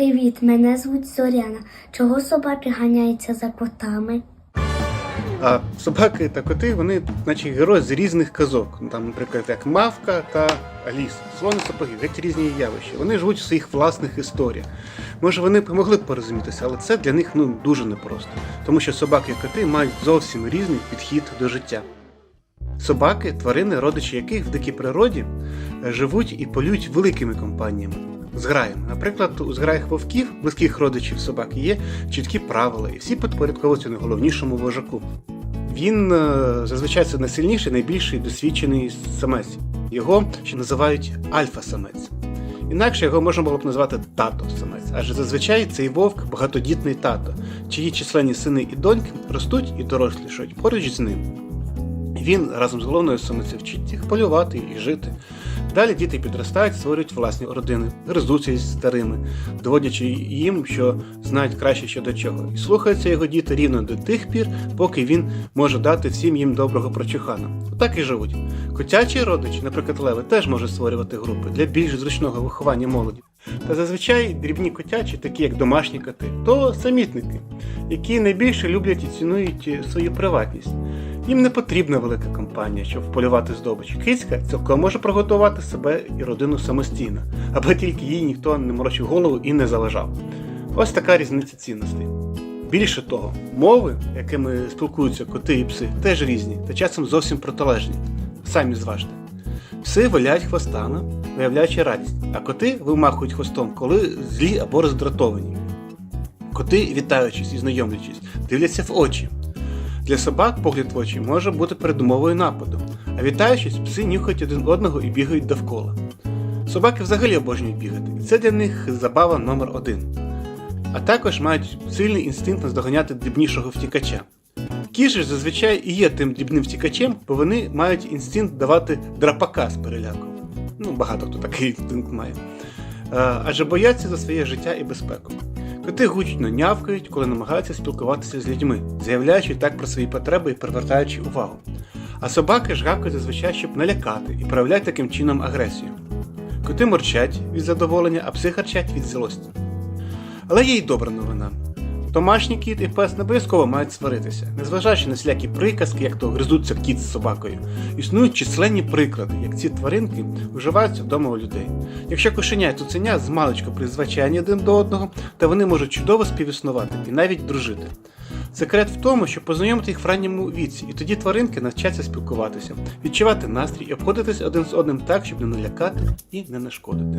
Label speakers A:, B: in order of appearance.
A: Привіт, мене звуть Зоряна. Чого собаки ганяються за котами?
B: А собаки та коти, вони, наче герої з різних казок. Ну, Там, наприклад, як Мавка та Аліса, слони сапоги, геть різні явища. Вони живуть в своїх власних історіях. Може, вони могли б порозумітися, але це для них ну, дуже непросто. Тому що собаки і коти мають зовсім різний підхід до життя. Собаки, тварини, родичі яких в дикій природі е, живуть і полюють великими компаніями. Зграями. Наприклад, у зграях вовків, близьких родичів собак, є чіткі правила, і всі підпорядковуються найголовнішому вожаку. Він е, зазвичай це найсильніший, найбільший досвідчений самець. Його ще називають альфа-самець. Інакше його можна було б назвати тато-самець, адже зазвичай цей вовк багатодітний тато, чиї численні сини і доньки ростуть і дорослішають поруч з ним. Він разом з головною самицею вчить їх полювати і жити. Далі діти підростають, створюють власні родини, гризуться із старими, доводячи їм, що знають краще що до чого, і слухаються його діти рівно до тих пір, поки він може дати всім їм доброго прочухана. Отак і живуть. Котячі родичі, наприклад, леви, теж можуть створювати групи для більш зручного виховання молоді. Та зазвичай дрібні котячі, такі як домашні коти, то самітники, які найбільше люблять і цінують свою приватність. Їм не потрібна велика компанія, щоб вполювати здобич. Кицька цілком може приготувати себе і родину самостійно, аби тільки їй ніхто не морочив голову і не заважав. Ось така різниця цінностей. Більше того, мови, якими спілкуються коти і пси, теж різні та часом зовсім протилежні. Самі зважте. Пси вилять хвостами, виявляючи радість, а коти вимахують хвостом, коли злі або роздратовані. Коти, вітаючись і знайомлячись, дивляться в очі. Для собак погляд в очі може бути передумовою нападу, а вітаючись, пси нюхають один одного і бігають довкола. Собаки взагалі обожнюють бігати, і це для них забава номер один. А також мають сильний інстинкт наздоганяти дрібнішого втікача. Кіші ж зазвичай і є тим дрібним втікачем, бо вони мають інстинкт давати драпака з переляку. Ну, багато хто такий інстинкт має. Е, Адже бояться за своє життя і безпеку. Коти гучно нявкають, коли намагаються спілкуватися з людьми, заявляючи так про свої потреби і привертаючи увагу. А собаки ж гавкають зазвичай, щоб налякати і проявляють таким чином агресію. Коти морчать від задоволення, а пси харчать від злості. Але є й добра новина. Домашній кіт і пес не обов'язково мають сваритися, незважаючи на всілякі приказки, як то гризуться кіт з собакою. Існують численні приклади, як ці тваринки вживаються вдома у людей. Якщо кошеня і цуценя з маличку призвичайні один до одного, то вони можуть чудово співіснувати і навіть дружити. Секрет в тому, щоб познайомити їх в ранньому віці, і тоді тваринки навчаться спілкуватися, відчувати настрій і обходитись один з одним так, щоб не налякати і не нашкодити.